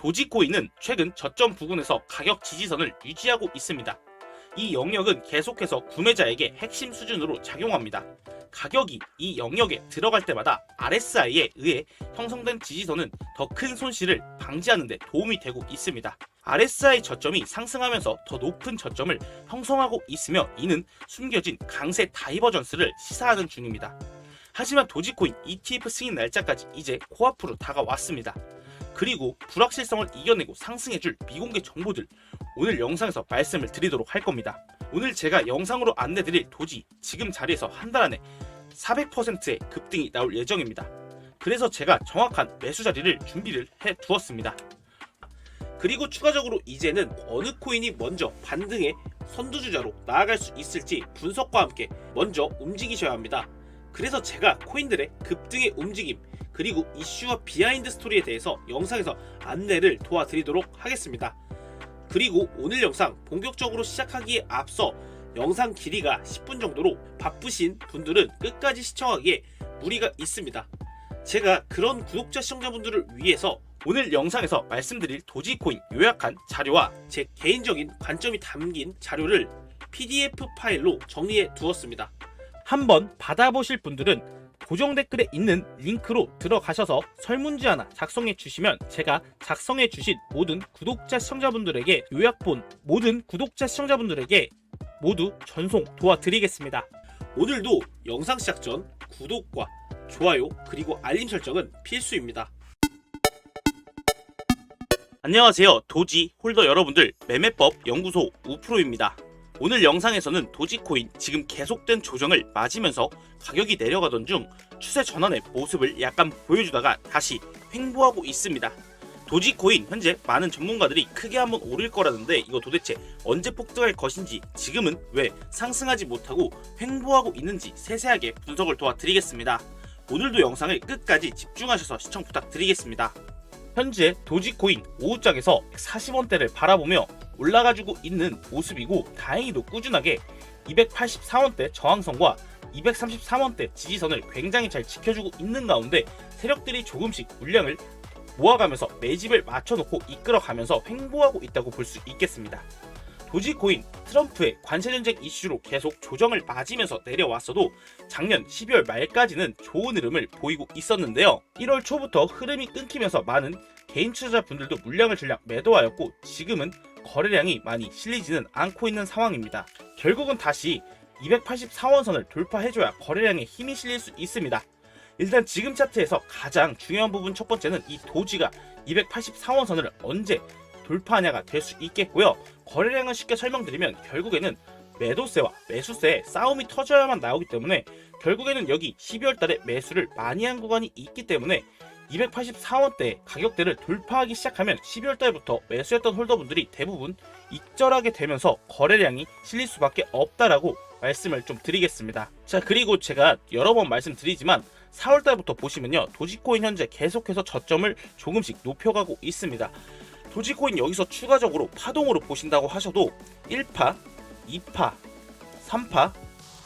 도지코인은 최근 저점 부근에서 가격 지지선을 유지하고 있습니다. 이 영역은 계속해서 구매자에게 핵심 수준으로 작용합니다. 가격이 이 영역에 들어갈 때마다 RSI에 의해 형성된 지지선은 더 큰 손실을 방지하는 데 도움이 되고 있습니다. RSI 저점이 상승하면서 더 높은 저점을 형성하고 있으며 이는 숨겨진 강세 다이버전스를 시사하는 중입니다. 하지만 도지코인 ETF 승인 날짜까지 이제 코앞으로 다가왔습니다. 그리고 불확실성을 이겨내고 상승해줄 미공개 정보들 오늘 영상에서 말씀을 드리도록 할 겁니다. 오늘 제가 영상으로 안내드릴 도지 지금 자리에서 한 달 안에 400%의 급등이 나올 예정입니다. 그래서 제가 정확한 매수 자리를 준비를 해 두었습니다. 그리고 추가적으로 이제는 어느 코인이 먼저 반등의 선두주자로 나아갈 수 있을지 분석과 함께 먼저 움직이셔야 합니다. 그래서 제가 코인들의 급등의 움직임 그리고 이슈와 비하인드 스토리에 대해서 영상에서 안내를 도와드리도록 하겠습니다. 그리고 오늘 영상 본격적으로 시작하기에 앞서 영상 길이가 10분 정도로 바쁘신 분들은 끝까지 시청하기에 무리가 있습니다. 제가 그런 구독자 시청자분들을 위해서 오늘 영상에서 말씀드릴 도지코인 요약한 자료와 제 개인적인 관점이 담긴 자료를 PDF 파일로 정리해 두었습니다. 한번 받아보실 분들은 고정 댓글에 있는 링크로 들어가셔서 설문지 하나 작성해 주시면 제가 작성해 주신 모든 구독자 시청자분들에게 요약본 모든 구독자 시청자분들에게 모두 전송 도와드리겠습니다. 오늘도 영상 시작 전 구독과 좋아요 그리고 알림 설정은 필수입니다. 안녕하세요. 도지 홀더 여러분들 매매법 연구소 우프로입니다. 오늘 영상에서는 도지코인 지금 계속된 조정을 맞으면서 가격이 내려가던 중 추세 전환의 모습을 약간 보여주다가 다시 횡보하고 있습니다. 도지코인 현재 많은 전문가들이 크게 한번 오를 거라는데 이거 도대체 언제 폭등할 것인지 지금은 왜 상승하지 못하고 횡보하고 있는지 세세하게 분석을 도와드리겠습니다. 오늘도 영상을 끝까지 집중하셔서 시청 부탁드리겠습니다. 현재 도지코인 오후장에서 40원대를 바라보며 올라가지고 있는 모습이고 다행히도 꾸준하게 284원대 저항선과 233원대 지지선을 굉장히 잘 지켜주고 있는 가운데 세력들이 조금씩 물량을 모아가면서 매집을 맞춰놓고 이끌어가면서 횡보하고 있다고 볼 수 있겠습니다. 도지코인 트럼프의 관세 전쟁 이슈로 계속 조정을 맞으면서 내려왔어도 작년 12월 말까지는 좋은 흐름을 보이고 있었는데요. 1월 초부터 흐름이 끊기면서 많은 개인 투자자분들도 물량을 전략 매도하였고 지금은 거래량이 많이 실리지는 않고 있는 상황입니다. 결국은 다시 284원선을 돌파해줘야 거래량에 힘이 실릴 수 있습니다. 일단 지금 차트에서 가장 중요한 부분 첫 번째는 이 도지가 284원선을 언제 돌파하냐가 될 수 있겠고요. 거래량을 쉽게 설명드리면 결국에는 매도세와 매수세의 싸움이 터져야만 나오기 때문에 결국에는 여기 12월 달에 매수를 많이 한 구간이 있기 때문에 284원대 가격대를 돌파하기 시작하면 12월 달부터 매수했던 홀더분들이 대부분 익절하게 되면서 거래량이 실릴 수밖에 없다라고 말씀을 좀 드리겠습니다. 자, 그리고 제가 여러 번 말씀드리지만 4월 달부터 보시면요. 도지코인 현재 계속해서 저점을 조금씩 높여가고 있습니다. 도지코인 여기서 추가적으로 파동으로 보신다고 하셔도 1파, 2파, 3파,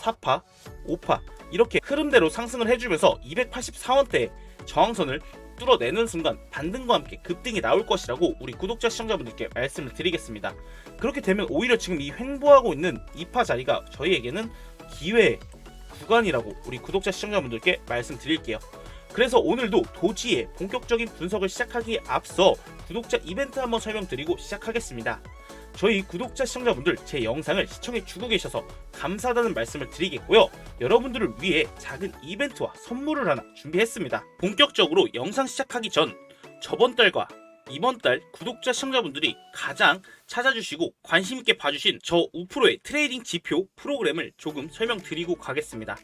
4파, 5파 이렇게 흐름대로 상승을 해주면서 284원대 저항선을 뚫어내는 순간 반등과 함께 급등이 나올 것이라고 우리 구독자 시청자분들께 말씀을 드리겠습니다. 그렇게 되면 오히려 지금 이 횡보하고 있는 2파 자리가 저희에게는 기회 구간이라고 우리 구독자 시청자분들께 말씀드릴게요. 그래서 오늘도 도지의 본격적인 분석을 시작하기에 앞서 구독자 이벤트 한번 설명드리고 시작하겠습니다. 저희 구독자 시청자분들 제 영상을 시청해 주고 계셔서 감사하다는 말씀을 드리겠고요. 여러분들을 위해 작은 이벤트와 선물을 하나 준비했습니다. 본격적으로 영상 시작하기 전 저번 달과 이번 달 구독자 시청자분들이 가장 찾아주시고 관심 있게 봐주신 저 우프로의 트레이딩 지표 프로그램을 조금 설명드리고 가겠습니다.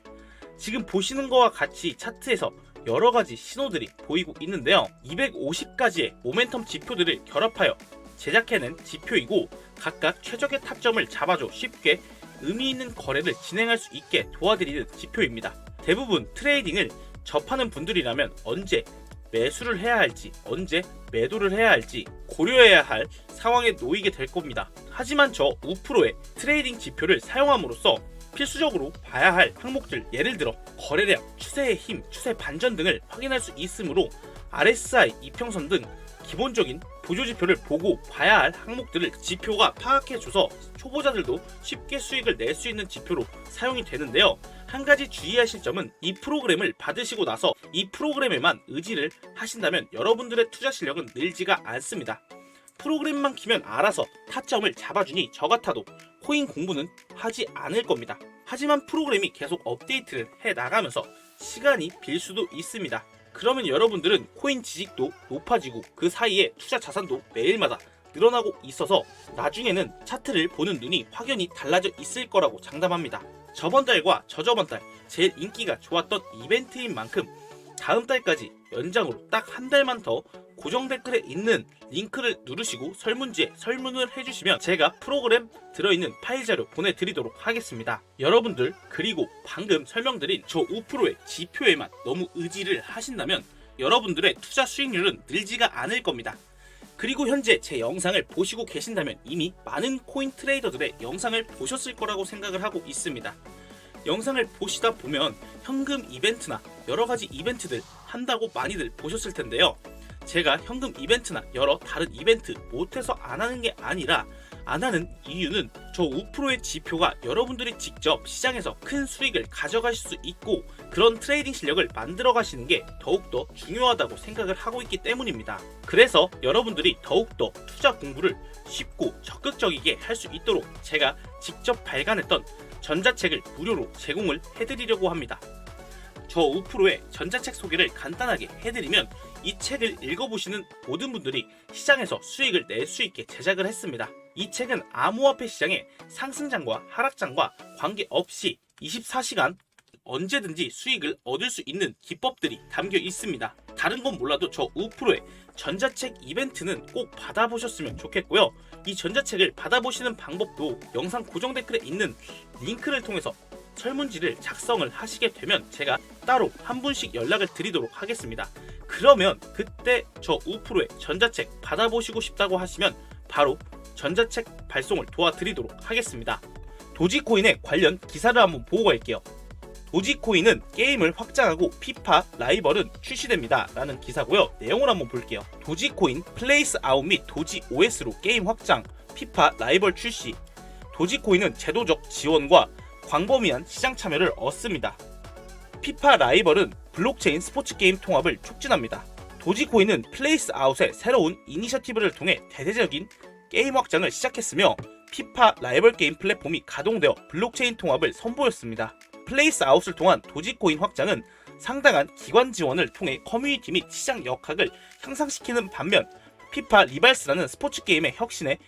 지금 보시는 거와 같이 차트에서 여러 가지 신호들이 보이고 있는데요. 250가지의 모멘텀 지표들을 결합하여 제작해낸 지표이고 각각 최적의 타점을 잡아줘 쉽게 의미 있는 거래를 진행할 수 있게 도와드리는 지표입니다. 대부분 트레이딩을 접하는 분들이라면 언제 매수를 해야 할지 언제 매도를 해야 할지 고려해야 할 상황에 놓이게 될 겁니다. 하지만 저 우프로의 트레이딩 지표를 사용함으로써 필수적으로 봐야 할 항목들 예를 들어 거래량, 추세의 힘, 추세 반전 등을 확인할 수 있으므로 RSI, 이평선 등 기본적인 보조지표를 보고 봐야 할 항목들을 지표가 파악해줘서 초보자들도 쉽게 수익을 낼 수 있는 지표로 사용이 되는데요. 한 가지 주의하실 점은 이 프로그램을 받으시고 나서 이 프로그램에만 의지를 하신다면 여러분들의 투자 실력은 늘지가 않습니다. 프로그램만 키면 알아서 타점을 잡아주니 저 같아도 코인 공부는 하지 않을 겁니다. 하지만 프로그램이 계속 업데이트를 해 나가면서 시간이 빌 수도 있습니다. 그러면 여러분들은 코인 지식도 높아지고 그 사이에 투자 자산도 매일마다 늘어나고 있어서 나중에는 차트를 보는 눈이 확연히 달라져 있을 거라고 장담합니다. 저번 달과 저저번 달 제일 인기가 좋았던 이벤트인 만큼 다음 달까지 연장으로 딱 한 달만 더 고정 댓글에 있는 링크를 누르시고 설문지에 설문을 해주시면 제가 프로그램 들어있는 파일 자료 보내드리도록 하겠습니다. 여러분들 그리고 방금 설명드린 저 5%의 지표에만 너무 의지를 하신다면 여러분들의 투자 수익률은 늘지가 않을 겁니다. 그리고 현재 제 영상을 보시고 계신다면 이미 많은 코인 트레이더들의 영상을 보셨을 거라고 생각을 하고 있습니다. 영상을 보시다 보면 현금 이벤트나 여러 가지 이벤트들 한다고 많이들 보셨을 텐데요. 제가 현금 이벤트나 여러 다른 이벤트 못해서 안 하는 게 아니라 안 하는 이유는 저 5%의 지표가 여러분들이 직접 시장에서 큰 수익을 가져가실 수 있고 그런 트레이딩 실력을 만들어 가시는 게 더욱더 중요하다고 생각을 하고 있기 때문입니다. 그래서 여러분들이 더욱더 투자 공부를 쉽고 적극적이게 할 수 있도록 제가 직접 발간했던 전자책을 무료로 제공을 해드리려고 합니다. 저 5%의 전자책 소개를 간단하게 해드리면 이 책을 읽어보시는 모든 분들이 시장에서 수익을 낼 수 있게 제작을 했습니다. 이 책은 암호화폐 시장의 상승장과 하락장과 관계없이 24시간 언제든지 수익을 얻을 수 있는 기법들이 담겨 있습니다. 다른 건 몰라도 저 5%의 전자책 이벤트는 꼭 받아보셨으면 좋겠고요. 이 전자책을 받아보시는 방법도 영상 고정 댓글에 있는 링크를 통해서 설문지를 작성을 하시게 되면 제가 따로 한 분씩 연락을 드리도록 하겠습니다. 그러면 그때 저 5%의 전자책 받아보시고 싶다고 하시면 바로 전자책 발송을 도와드리도록 하겠습니다. 도지코인의 관련 기사를 한번 보고 갈게요. 도지코인은 게임을 확장하고 피파 라이벌은 출시됩니다. 라는 기사고요. 내용을 한번 볼게요. 도지코인 플레이스 아웃 및 도지 OS로 게임 확장, 피파 라이벌 출시. 도지코인은 제도적 지원과 광범위한 시장 참여를 얻습니다. 피파 라이벌은 블록체인 스포츠 게임 통합을 촉진합니다. 도지코인은 플레이스 아웃의 새로운 이니셔티브를 통해 대대적인 게임 확장을 시작했으며 피파 라이벌 게임 플랫폼이 가동되어 블록체인 통합을 선보였습니다. 플레이스 아웃을 통한 도지코인 확장은 상당한 기관 지원을 통해 커뮤니티 및 시장 역학을 향상시키는 반면 피파 리발스라는 스포츠 게임의 혁신에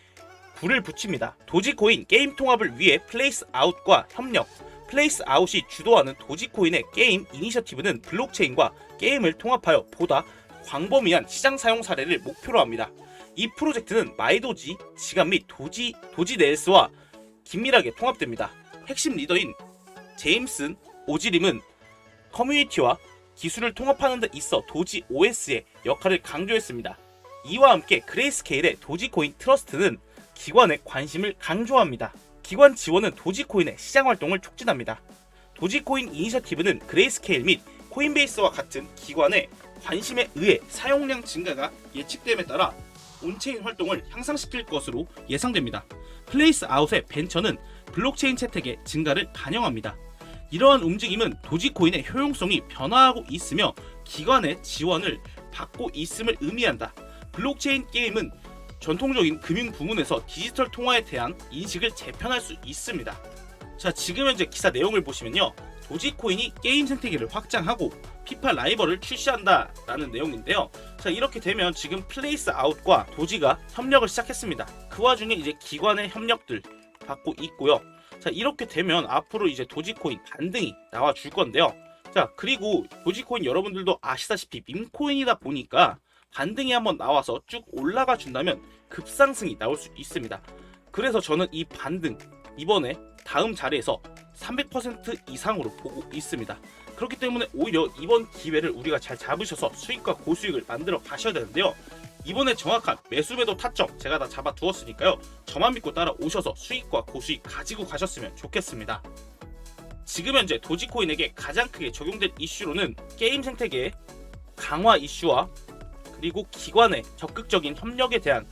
불을 붙입니다. 도지코인 게임 통합을 위해 플레이스 아웃과 협력, 플레이스 아웃이 주도하는 도지코인의 게임 이니셔티브는 블록체인과 게임을 통합하여 보다 광범위한 시장 사용 사례를 목표로 합니다. 이 프로젝트는 마이도지, 지갑 및 도지, 도지네일스와 긴밀하게 통합됩니다. 핵심 리더인 제임슨 오지림은 커뮤니티와 기술을 통합하는 데 있어 도지 OS의 역할을 강조했습니다. 이와 함께 그레이스케일의 도지코인 트러스트는 기관의 관심을 강조합니다. 기관 지원은 도지코인의 시장 활동을 촉진합니다. 도지코인 이니셔티브는 그레이스케일 및 코인베이스와 같은 기관의 관심에 의해 사용량 증가가 예측됨에 따라 온체인 활동을 향상시킬 것으로 예상됩니다. 플레이스 아웃의 벤처는 블록체인 채택의 증가를 반영합니다. 이러한 움직임은 도지코인의 효용성이 변화하고 있으며 기관의 지원을 받고 있음을 의미한다. 블록체인 게임은 전통적인 금융 부문에서 디지털 통화에 대한 인식을 재편할 수 있습니다. 자, 지금 현재 기사 내용을 보시면요. 도지코인이 게임 생태계를 확장하고 피파 라이벌을 출시한다라는 내용인데요. 자, 이렇게 되면 지금 플레이스 아웃과 도지가 협력을 시작했습니다. 그 와중에 이제 기관의 협력들 받고 있고요. 자, 이렇게 되면 앞으로 이제 도지코인 반등이 나와 줄 건데요. 자, 그리고 도지코인 여러분들도 아시다시피 밈코인이다 보니까 반등이 한번 나와서 쭉 올라가 준다면 급상승이 나올 수 있습니다. 그래서 저는 이 반등 이번에 다음 자리에서 300% 이상으로 보고 있습니다. 그렇기 때문에 오히려 이번 기회를 우리가 잘 잡으셔서 수익과 고수익을 만들어 가셔야 되는데요. 이번에 정확한 매수 매도 타점 제가 다 잡아 두었으니까요. 저만 믿고 따라 오셔서 수익과 고수익 가지고 가셨으면 좋겠습니다. 지금 현재 도지코인에게 가장 크게 적용된 이슈로는 게임 생태계의 강화 이슈와 그리고 기관의 적극적인 협력에 대한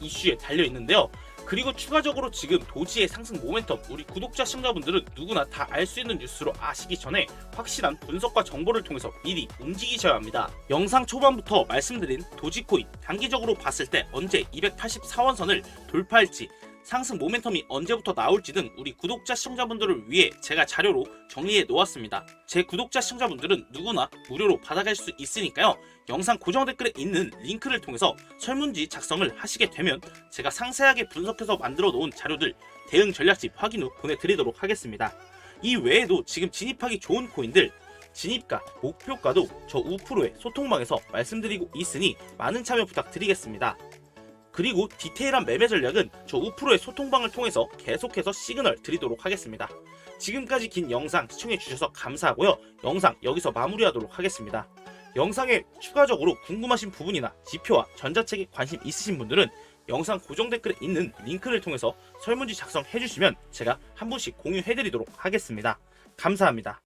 이슈에 달려 있는데요. 그리고 추가적으로 지금 도지의 상승 모멘텀 우리 구독자 시청자분들은 누구나 다 알 수 있는 뉴스로 아시기 전에 확실한 분석과 정보를 통해서 미리 움직이셔야 합니다. 영상 초반부터 말씀드린 도지코인 단기적으로 봤을 때 언제 284원 선을 돌파할지 상승 모멘텀이 언제부터 나올지 등 우리 구독자 시청자분들을 위해 제가 자료로 정리해 놓았습니다. 제 구독자 시청자분들은 누구나 무료로 받아갈 수 있으니까요. 영상 고정 댓글에 있는 링크를 통해서 설문지 작성을 하시게 되면 제가 상세하게 분석해서 만들어 놓은 자료들 대응 전략집 확인 후 보내드리도록 하겠습니다. 이 외에도 지금 진입하기 좋은 코인들 진입가, 목표가도 저 우프로의 소통방에서 말씀드리고 있으니 많은 참여 부탁드리겠습니다. 그리고 디테일한 매매 전략은 저 우프로의 소통방을 통해서 계속해서 시그널 드리도록 하겠습니다. 지금까지 긴 영상 시청해주셔서 감사하고요. 영상 여기서 마무리하도록 하겠습니다. 영상에 추가적으로 궁금하신 부분이나 지표와 전자책에 관심 있으신 분들은 영상 고정 댓글에 있는 링크를 통해서 설문지 작성해 주시면 제가 한 분씩 공유해 드리도록 하겠습니다. 감사합니다.